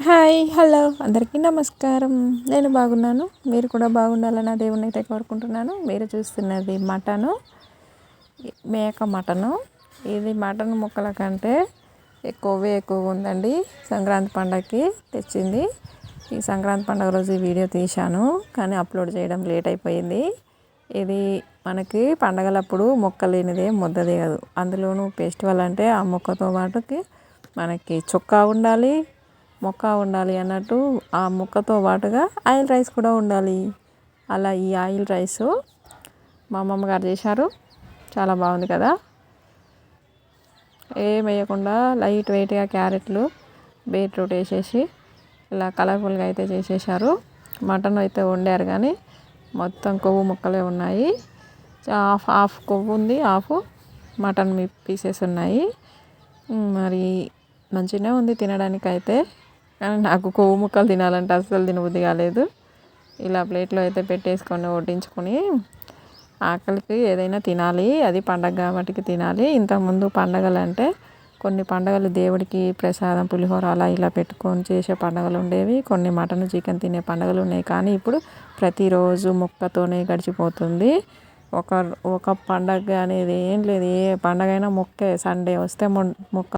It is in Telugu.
Hi hello. అందరికీ నమస్కారం. నేను బాగున్నాను. మీరు కూడా బాగుండాలని దేవుని అయితే కోరుకుంటున్నాను. మీరు చూస్తున్నది మటను. మేక మటను. ఇది మటన్ ముక్కల కంటే ఎక్కువే ఎక్కువగా ఉందండి. సంక్రాంతి పండగకి తెచ్చింది. ఈ సంక్రాంతి పండుగ రోజు ఈ వీడియో తీశాను కానీ అప్లోడ్ చేయడం లేట్ అయిపోయింది. ఇది మనకి పండగలప్పుడు మొక్క లేనిదే ముద్ద దిగదు అందులోనూ ఫెస్టివల్ అంటే ఆ మొక్కతో పాటుకి మనకి చొక్కా ఉండాలి మొక్క ఉండాలి అన్నట్టు ఆ ముక్కతో పాటుగా ఆయిల్ రైస్ కూడా ఉండాలి. అలా ఈ ఆయిల్ రైస్ మా అమ్మమ్మ గారు చేశారు. చాలా బాగుంది కదా. ఏం వేయకుండా లైట్ వెయిట్గా క్యారెట్లు బీట్రూట్ వేసేసి ఇలా కలర్ఫుల్గా అయితే చేసేసారు మటన్ అయితే వండారు కానీ మొత్తం కొవ్వు ముక్కలే ఉన్నాయి. హాఫ్ హాఫ్ కొవ్వు ఉంది హాఫ్ మటన్ పీసెస్ ఉన్నాయి. మరి మంచిగానే ఉంది తినడానికి అయితే నాకు కొవ్వు ముక్కలు తినాలంటే అస్సలు తినబుద్ధి కాలేదు. ఇలా ప్లేట్లో అయితే పెట్టేసుకొని వడ్డించుకొని ఆకలికి ఏదైనా తినాలి. అది పండగ కాబట్టి తినాలి. ఇంతకుముందు పండగలు అంటే కొన్ని పండగలు దేవుడికి ప్రసాదం పులిహోర అలా ఇలా పెట్టుకొని చేసే పండగలు ఉండేవి. కొన్ని మటన్ చికెన్ తినే పండగలు ఉన్నాయి. కానీ ఇప్పుడు ప్రతిరోజు మొక్కతోనే గడిచిపోతుంది. ఒక ఒక పండగ అనేది ఏం లేదు. ఏ పండగ అయినా మొక్కే సండే వస్తే మొక్క